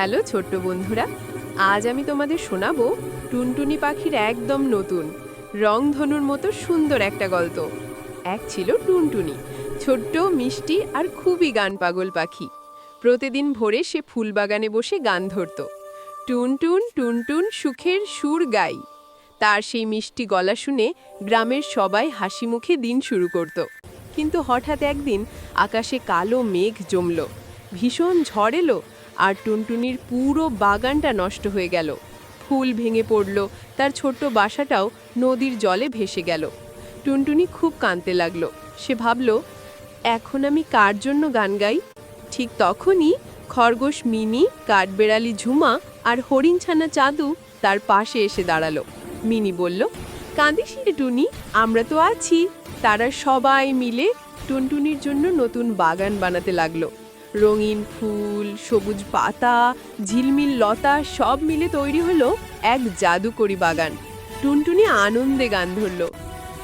Hello ছোট্ট বন্ধুরা, আজ আমি তোমাদের শোনাবো টুনটুনি পাখির একদম নতুন, রংধনুর মতো সুন্দর একটা গল্প। এক ছিল টুনটুনি, ছোট্ট, মিষ্টি আর খুবই গান পাগল পাখি। প্রতিদিন ভোরে সে ফুলবাগানে বসে গান ধরত। টুনটুন টুনটুন সুখের সুর গাই। তার সেই মিষ্টি গলা শুনে গ্রামের সবাই হাসি মুখে দিন শুরু করত। কিন্তু হঠাৎ একদিন আকাশে কালো মেঘ জমল, ভীষণ ঝড় এলো আর টুনটুনির পুরো বাগানটা নষ্ট হয়ে গেল। ফুল ভেঙে পড়ল, তার ছোট্ট বাসাটাও নদীর জলে ভেসে গেল। টুনটুনি খুব কাঁদতে লাগল। সে ভাবল, এখন আমি কার জন্য গান গাই? ঠিক তখনই খরগোশ মিনি, কাঠবেড়ালি ঝুমা আর হরিণছানা চাঁদু তার পাশে এসে দাঁড়াল। মিনি বলল, কাঁদিস রে টুনি, আমরা তো আছি। তারা সবাই মিলে টুনটুনির জন্য নতুন বাগান বানাতে লাগল। রঙিন ফুল, সবুজ পাতা, ঝিলমিল লতা সব মিলে তৈরি হলো এক জাদুকরি বাগান। টুনটুনি আনন্দে গান ধরল।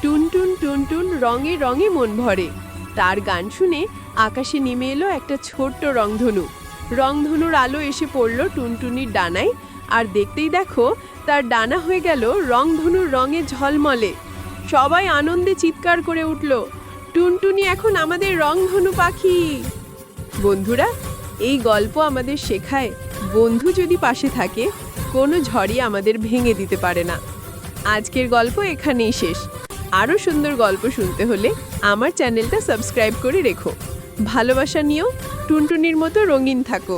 টুনটুন টুনটুন রঙে রঙে মন ভরে। তার গান শুনে আকাশে নেমে এলো একটা ছোট্ট রংধনু। রংধনুর আলো এসে পড়ল টুনটুনির ডানায়। আর দেখতেই দেখো, তার ডানা হয়ে গেল রংধনুর রঙে ঝলমলে। সবাই আনন্দে চিৎকার করে উঠল, টুনটুনি এখন আমাদের রংধনু পাখি! বন্ধুরা, এই গল্প আমাদের শেখায়, বন্ধু যদি পাশে থাকে, কোনো ঝড়ই আমাদের ভেঙে দিতে পারে না। আজকের গল্প এখানেই শেষ। আরও সুন্দর গল্প শুনতে হলে আমার চ্যানেলটা সাবস্ক্রাইব করে রেখো। ভালোবাসা নিয়েও টুনটুনির মতো রঙিন থাকো।